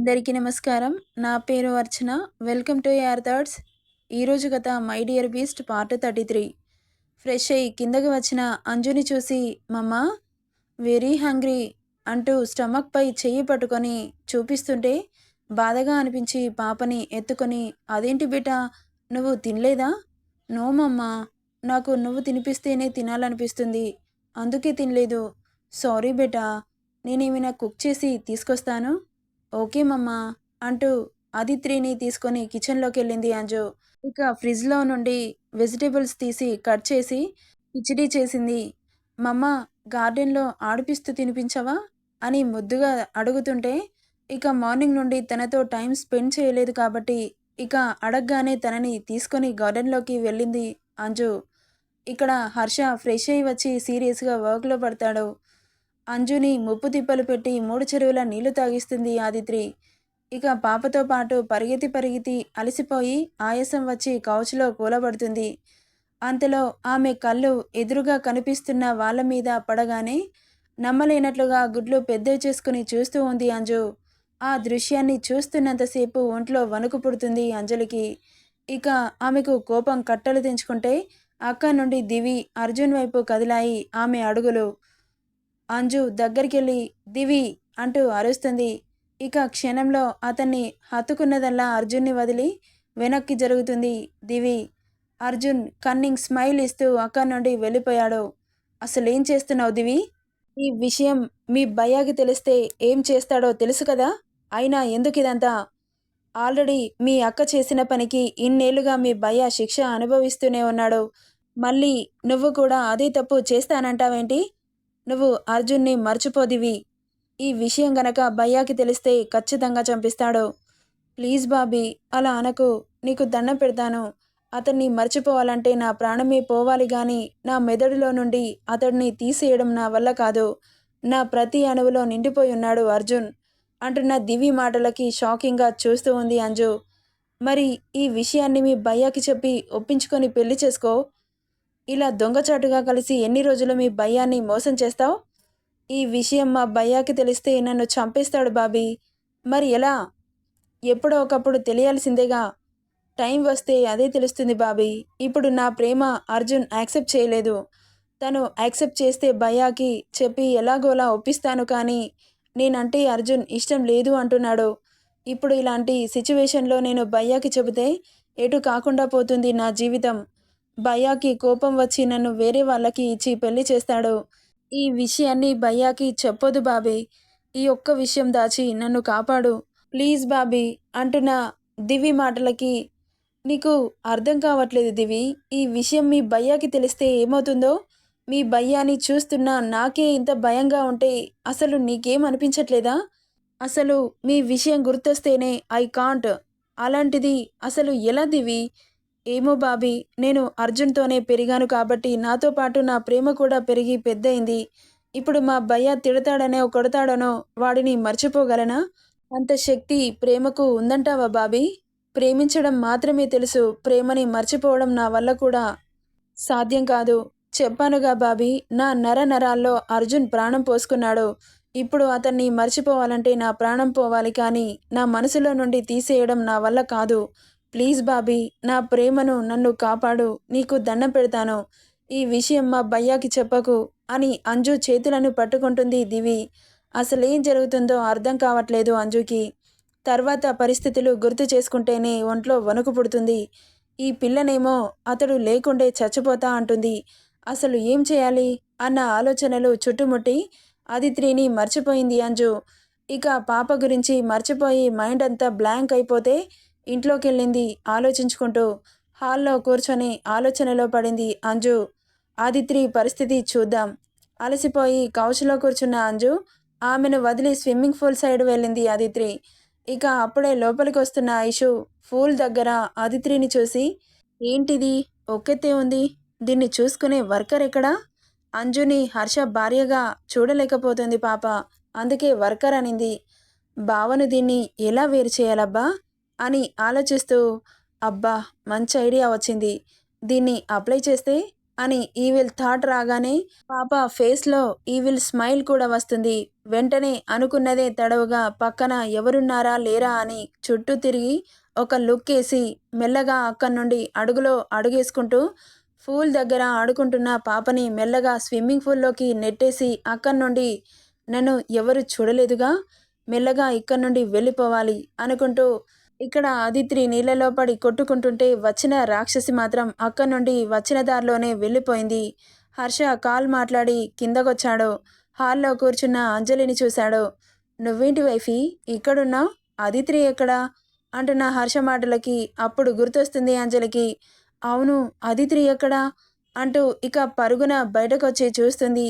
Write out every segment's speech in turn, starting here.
అందరికీ నమస్కారం. నా పేరు Archana. Welcome to air thoughts. ఈరోజు కథ 'my dear beast' part 33. Fresh అయ్యి కిందకి వచ్చిన అంజుని చూసి మమ్మా వెరీ హంగ్రీ అంటూ స్టమక్పై చెయ్యి పట్టుకొని చూపిస్తుంటే బాధగా అనిపించి పాపని ఎత్తుకొని అదేంటి బేటా నువ్వు తినలేదా? నో మమ్మా నాకు నువ్వు తినిపిస్తేనే తినాలనిపిస్తుంది. అందుకే తినలేదు. సారీ బేటా నేనేమైనా కుక్ చేసి తీసుకొస్తాను. ఓకే మమ్మా అంటూ ఆదిత్రిని తీసుకొని కిచెన్లోకి వెళ్ళింది అంజు. ఇక ఫ్రిడ్జ్లో నుండి వెజిటేబుల్స్ తీసి కట్ చేసి కిచిడీ చేసింది. మమ్మ గార్డెన్లో ఆడిపిస్తూ తినిపించవా అని ముద్దుగా అడుగుతుంటే ఇక మార్నింగ్ నుండి తనతో టైం స్పెండ్ చేయలేదు కాబట్టి ఇక అడగగానే తనని తీసుకొని గార్డెన్లోకి వెళ్ళింది అంజు. ఇక్కడ హర్ష ఫ్రెష్ అయ్యి వచ్చి సీరియస్గా వర్క్లో పడతాడు. అంజుని ముప్పు తిప్పలు పెట్టి మూడు చెరువుల నీళ్ళు తాగిస్తుంది ఆదిత్రి. ఇక పాపతో పాటు పరిగెత్తి పరిగెత్తి అలసిపోయి ఆయాసం వచ్చి కౌచ్లో కూలబడుతుంది. అంతలో ఆమె కళ్ళు ఎదురుగా కనిపిస్తున్న వాళ్ళ మీద పడగానే నమ్మలేనట్లుగా గుడ్లు పెద్దవి చేసుకుని చూస్తూ ఉంది అంజు. ఆ దృశ్యాన్ని చూస్తున్నంతసేపు ఒంట్లో వణుకు పుడుతుంది అంజలికి. ఇక ఆమెకు కోపం కట్టలు తెంచుకుంటే అక్కడి నుండి దివి, అర్జున్ వైపు కదిలాయి ఆమె అడుగులు. అంజు దగ్గరికెళ్ళి దివి అంటూ అరుస్తుంది. ఇక క్షణంలో అతన్ని హత్తుకున్నదల్లా అర్జున్ని వదిలి వెనక్కి జరుగుతుంది దివి. అర్జున్ కన్నింగ్ స్మైల్ ఇస్తూ అక్కడి నుండి వెళ్ళిపోయాడు. అసలేం చేస్తున్నావు దివి? ఈ విషయం మీ భయ్యాకి తెలిస్తే ఏం చేస్తాడో తెలుసు కదా? అయినా ఎందుకు ఇదంతా ఆల్రెడీ మీ అక్క చేసిన పనికి ఇన్నేళ్ళుగా మీ భయ్య శిక్ష అనుభవిస్తూనే ఉన్నాడు. మళ్ళీ నువ్వు కూడా అదే తప్పు చేస్తానంటావేంటి? నువ్వు అర్జున్ని మర్చిపోదివి. ఈ విషయం గనక భయ్యాకి తెలిస్తే ఖచ్చితంగా చంపిస్తాడు. ప్లీజ్ బాబీ అలా అనకు. నీకు దండం పెడతాను. అతన్ని మర్చిపోవాలంటే నా ప్రాణమే పోవాలి గాని నా మెదడులో నుండి అతడిని తీసేయడం నా వల్ల కాదు. నా ప్రతి అణువులో నిండిపోయి ఉన్నాడు అర్జున్ అంటున్న దివి మాటలకి షాకింగ్గా చూస్తూ ఉంది అంజు. మరి ఈ విషయాన్ని మీ భయ్యాకి చెప్పి ఒప్పించుకొని పెళ్ళి చేసుకో. ఇలా దొంగచాటుగా కలిసి ఎన్ని రోజులు మీ భయ్యాన్ని మోసం చేస్తావు? ఈ విషయం మా భయ్యాకి తెలిస్తే నన్ను చంపేస్తాడు బాబీ. మరి ఎలా? ఎప్పుడో ఒకప్పుడు తెలియాల్సిందేగా. టైం వస్తే అదే తెలుస్తుంది బాబీ. ఇప్పుడు నా ప్రేమ అర్జున్ యాక్సెప్ట్ చేయలేదు. తను యాక్సెప్ట్ చేస్తే భయ్యాకి చెప్పి ఎలాగోలా ఒప్పిస్తాను కానీ నేనంటే అర్జున్ ఇష్టం లేదు అంటున్నాడు. ఇప్పుడు ఇలాంటి సిచ్యువేషన్లో నేను భయ్యాకి చెబితే ఎటు కాకుండా పోతుంది నా జీవితం. భయ్యాకి కోపం వచ్చి నన్ను వేరే వాళ్ళకి ఇచ్చి పెళ్ళి చేస్తాడు. ఈ విషయాన్ని భయ్యాకి చెప్పొద్దు బాబీ. ఈ ఒక్క విషయం దాచి నన్ను కాపాడు. ప్లీజ్ బాబీ అంటున్న దివి మాటలకి నీకు అర్థం కావట్లేదు దివి. ఈ విషయం మీ భయ్యాకి తెలిస్తే ఏమవుతుందో? మీ భయ్యాని చూస్తున్నా నాకే ఇంత భయంగా ఉంటే అసలు నీకేం అనిపించట్లేదా? అసలు మీ విషయం గుర్తొస్తేనే ఐ కాంట్. అలాంటిది అసలు ఎలా దివి? ఏమో బాబీ నేను అర్జున్తోనే పెరిగాను కాబట్టి నాతో పాటు నా ప్రేమ కూడా పెరిగి పెద్దయింది. ఇప్పుడు మా భయ్యా తిడతాడనో కొడతాడనో వాడిని మర్చిపోగలనా? అంత శక్తి ప్రేమకు ఉందంటావా బాబీ? ప్రేమించడం మాత్రమే తెలుసు ప్రేమని మర్చిపోవడం నా వల్ల కూడా సాధ్యం కాదు. చెప్పానుగా బాబీ నా నర నరాల్లో అర్జున్ ప్రాణం పోసుకున్నాడు. ఇప్పుడు అతన్ని మర్చిపోవాలంటే నా ప్రాణం పోవాలి కానీ నా మనసులో నుండి తీసేయడం నా వల్ల కాదు. ప్లీజ్ బాబీ నా ప్రేమను నన్ను కాపాడు. నీకు దండం పెడతాను. ఈ విషయం మా భయ్యాకి చెప్పకు అని అంజు చేతులను పట్టుకుంటుంది దివి. అసలేం జరుగుతుందో అర్థం కావట్లేదు అంజుకి. తర్వాత పరిస్థితులు గుర్తు చేసుకుంటేనే ఒంట్లో వణుకు పుడుతుంది. ఈ పిల్లనేమో అతడు లేకుండే చచ్చిపోతా అంటుంది. అసలు ఏం చేయాలి అన్న ఆలోచనలు చుట్టుముట్టి ఆదిత్రిని మర్చిపోయింది అంజు. ఇక పాప గురించి మర్చిపోయి మైండ్ అంతా బ్లాంక్ అయిపోతే ఇంట్లోకి వెళ్ళింది ఆలోచించుకుంటూ. హాల్లో కూర్చొని ఆలోచనలో పడింది అంజు. ఆదిత్రి పరిస్థితి చూద్దాం. అలసిపోయి కౌచ్లో కూర్చున్న అంజు ఆమెను వదిలి స్విమ్మింగ్ పూల్ సైడ్ వెళ్ళింది ఆదిత్రి. ఇక అప్పుడే లోపలికి వస్తున్న ఐషు పూల్ దగ్గర ఆదిత్రిని చూసి ఏంటిది ఒక్కతే ఉంది. దీన్ని చూసుకునే వర్కర్ ఎక్కడా? అంజుని హర్ష భార్యగా చూడలేకపోతుంది పాప. అందుకే వర్కర్ అనింది. బావను దీన్ని ఎలా వేరు చేయాలబ్బా? అని ఆలోచిస్తూ అబ్బా మంచి ఐడియా వచ్చింది. దీన్ని అప్లై చేస్తే? అని ఈవిల్ థాట్ రాగానే పాప ఫేస్లో ఈవిల్ స్మైల్ కూడా వస్తుంది. వెంటనే అనుకున్నదే తడవుగా పక్కన ఎవరున్నారా లేరా అని చుట్టూ తిరిగి ఒక లుక్ వేసి మెల్లగా అక్కడి నుండి అడుగులో అడుగేసుకుంటూ పూల్ దగ్గర ఆడుకుంటున్న పాపని మెల్లగా స్విమ్మింగ్ పూల్లోకి నెట్టేసి అక్కడి నుండి నన్ను ఎవరు చూడలేదుగా? మెల్లగా ఇక్కడి నుండి వెళ్ళిపోవాలి అనుకుంటూ ఇక్కడ ఆదిత్రి నీళ్ళలో పడి కొట్టుకుంటుంటే వచ్చిన రాక్షసి మాత్రం అక్కడి నుండి వచ్చిన దారిలోనే వెళ్ళిపోయింది. హర్ష కాల్ మాట్లాడి కిందకొచ్చాడు. హాల్లో కూర్చున్న అంజలిని చూశాడు. నువ్వేంటి వైఫీ? ఇక్కడున్నావు? ఆదిత్రి ఎక్కడా? అంటున్న హర్ష మాటలకి అప్పుడు గుర్తొస్తుంది అంజలికి. అవును అదిత్రి ఎక్కడా? అంటూ ఇక పరుగున బయటకొచ్చి చూస్తుంది.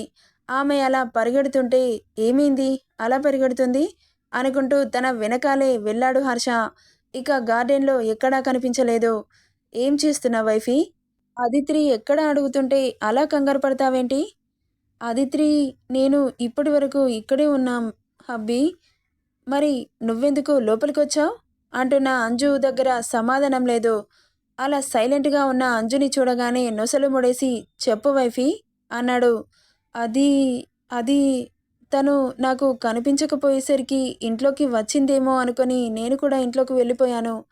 ఆమె అలా పరిగెడుతుంటే ఏమైంది? అలా పరిగెడుతుంది? అనుకుంటూ తన వెనకాలే వెళ్ళాడు హర్ష. ఇక గార్డెన్లో ఎక్కడా కనిపించలేదు. ఏం చేస్తున్నా వైఫీ? అదిత్రి ఎక్కడ అడుగుతుంటే అలా కంగారు పడతావేంటి? అదిత్రి నేను ఇప్పటి వరకు ఇక్కడే ఉన్నాం. హబ్బీ మరి నువ్వెందుకు లోపలికి వచ్చావు అంటున్న అంజు దగ్గర సమాధానం లేదు. అలా సైలెంట్గా ఉన్న అంజుని చూడగానే నొసలు ముడేసి చెప్పు వైఫీ అన్నాడు. అది అది తను నాకు కనిపించకపోయేసరికి ఇంట్లోకి వచ్చిందేమో అనుకొని నేను కూడా ఇంట్లోకి వెళ్ళిపోయాను.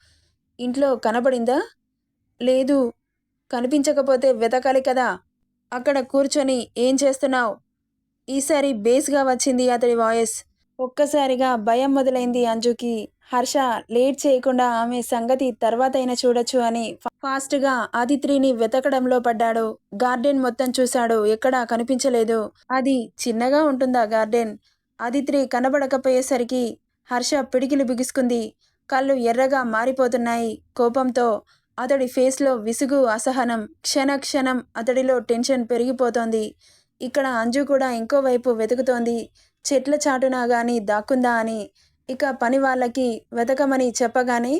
ఇంట్లో కనబడిందా? లేదు కనిపించకపోతే వెతకాలి కదా. అక్కడ కూర్చొని ఏం చేస్తున్నావు? ఈసారి బేస్గా వచ్చింది అతడి వాయిస్. ఒక్కసారిగా భయం మొదలైంది అంజుకి. హర్ష లేట్ చేయకుండా ఆమె సంగతి తర్వాత అయినా చూడొచ్చు అని ఫాస్ట్గా ఆదిత్రిని వెతకడంలో పడ్డాడు. గార్డెన్ మొత్తం చూశాడు. ఎక్కడా కనిపించలేదు. అది చిన్నగా ఉంటుందా గార్డెన్? ఆదిత్రి కనబడకపోయేసరికి హర్ష పిడికిలు బిగుసుకుంది. కళ్ళు ఎర్రగా మారిపోతున్నాయి కోపంతో. అతడి ఫేస్లో విసుగు అసహనం క్షణ క్షణం అతడిలో టెన్షన్ పెరిగిపోతోంది. ఇక్కడ అంజు కూడా ఇంకోవైపు వెతుకుతోంది. చెట్ల చాటున గాని దాక్కుందా అని ఇక పని వాళ్ళకి వెతకమని చెప్పగానే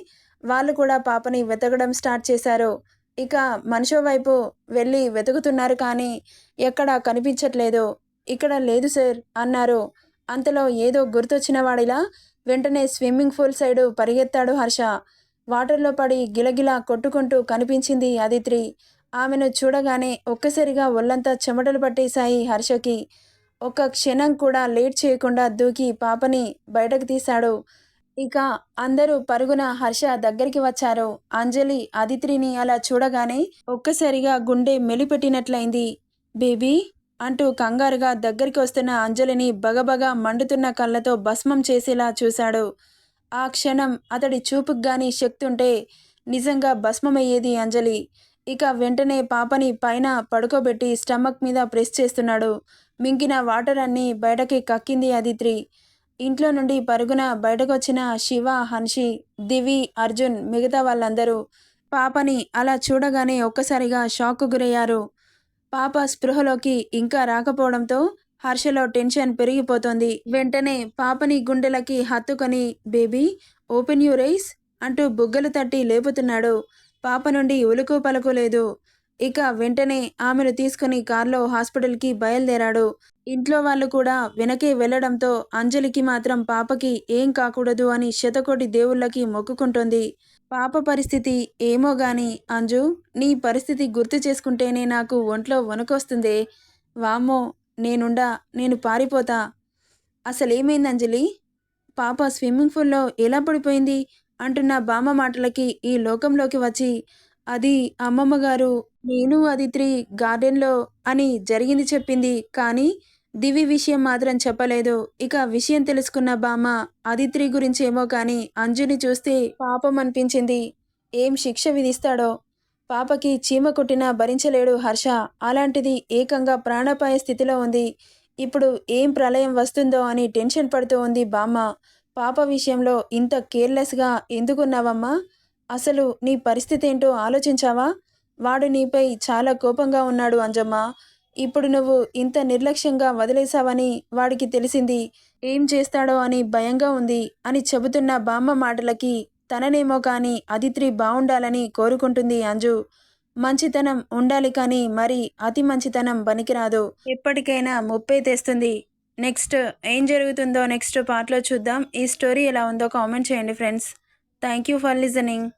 వాళ్ళు కూడా పాపని వెతకడం స్టార్ట్ చేశారు. ఇక మనిషో వైపు వెళ్ళి వెతుకుతున్నారు కానీ ఎక్కడా కనిపించట్లేదు. ఇక్కడ లేదు సార్ అన్నారు. అంతలో ఏదో గుర్తొచ్చిన వాడిలా వెంటనే స్విమ్మింగ్ పూల్ సైడు పరిగెత్తాడు హర్ష. వాటర్లో పడి గిలగిలా కొట్టుకుంటూ కనిపించింది అదిత్రి. ఆమెను చూడగానే ఒక్కసారిగా ఒళ్ళంతా చెమటలు పట్టేశాయి హర్షకి. ఒక క్షణం కూడా లేట్ చేయకుండా దూకి పాపని బయటకు తీశాడు. ఇక అందరూ పరుగున హర్ష దగ్గరికి వచ్చారు. అంజలి అదిత్రిని అలా చూడగానే ఒక్కసారిగా గుండె మెలిపెట్టినట్లయింది. బేబీ అంటూ కంగారుగా దగ్గరికి వస్తున్న అంజలిని బగబగా మండుతున్న కళ్ళతో భస్మం చేసేలా చూశాడు. ఆ క్షణం అతడి చూపుకు గాని శక్తుంటే నిజంగా భస్మమయ్యేది అంజలి. ఇక వెంటనే పాపని పైన పడుకోబెట్టి స్టమక్ మీద ప్రెస్ చేస్తున్నాడు. మింగిన వాటర్ అన్నీ బయటకి కక్కింది అదిత్రి. ఇంట్లో నుండి పరుగున బయటకొచ్చిన శివ హన్షి దివి అర్జున్ మిగతా వాళ్ళందరూ పాపని అలా చూడగానే ఒక్కసారిగా షాక్కు గురయ్యారు. పాప స్పృహలోకి ఇంకా రాకపోవడంతో హర్షలో టెన్షన్ పెరిగిపోతోంది. వెంటనే పాపని గుండెలకి హత్తుకొని బేబీ ఓపెన్ యూ రైస్ అంటూ బుగ్గలు తట్టి లేపుతున్నాడు. పాప నుండి ఉలుకు పలుకు లేదు. ఇక వెంటనే ఆమెను తీసుకుని కారులో హాస్పిటల్కి బయలుదేరాడు. ఇంట్లో వాళ్ళు కూడా వెనకే వెళ్ళడంతో అంజలికి మాత్రం పాపకి ఏం కాకూడదు అని శతకోటి దేవుళ్ళకి మొక్కుకుంటోంది. పాప పరిస్థితి ఏమో గాని అంజు నీ పరిస్థితి గుర్తు చేసుకుంటేనే నాకు ఒంట్లో వణుకొస్తుందే. వామ్మో నేనుండా నేను పారిపోతా. అసలేమైంది అంజలి? పాప స్విమ్మింగ్ పూల్లో ఎలా పడిపోయింది? అంటున్న బామ్మ మాటలకి ఈ లోకంలోకి వచ్చి అది అమ్మమ్మ గారు నేను అదిత్రి గార్డెన్లో అని జరిగింది చెప్పింది. కానీ దివి విషయం మాత్రం చెప్పలేదు. ఇక విషయం తెలుసుకున్న బామ్మ అదిత్రి గురించేమో కానీ అంజుని చూస్తే పాపం అనిపించింది. ఏం శిక్ష విధిస్తాడో? పాపకి చీమ కొట్టినా భరించలేడు హర్ష. అలాంటిది ఏకంగా ప్రాణాపాయ స్థితిలో ఉంది. ఇప్పుడు ఏం ప్రళయం వస్తుందో అని టెన్షన్ పడుతూ ఉంది బామ్మ. పాప విషయంలో ఇంత కేర్లెస్గా ఎందుకున్నావమ్మా? అసలు నీ పరిస్థితి ఏంటో ఆలోచించావా? వాడు నీపై చాలా కోపంగా ఉన్నాడు అంజమ్మ. ఇప్పుడు నువ్వు ఇంత నిర్లక్ష్యంగా వదిలేశావని వాడికి తెలిసింది. ఏం చేస్తాడో అని భయంగా ఉంది అని చెబుతున్న బామ్మ మాటలకి తననేమో కానీ అదిత్రి బాగుండాలని కోరుకుంటుంది అంజు. మంచితనం ఉండాలి కానీ మరి అతి మంచితనం పనికిరాదు. ఎప్పటికైనా ముప్పై తెస్తుంది. నెక్స్ట్ ఏం జరుగుతుందో నెక్స్ట్ పార్ట్లో చూద్దాం. ఈ స్టోరీ ఎలా ఉందో కామెంట్ చేయండి friends. Thank you for listening.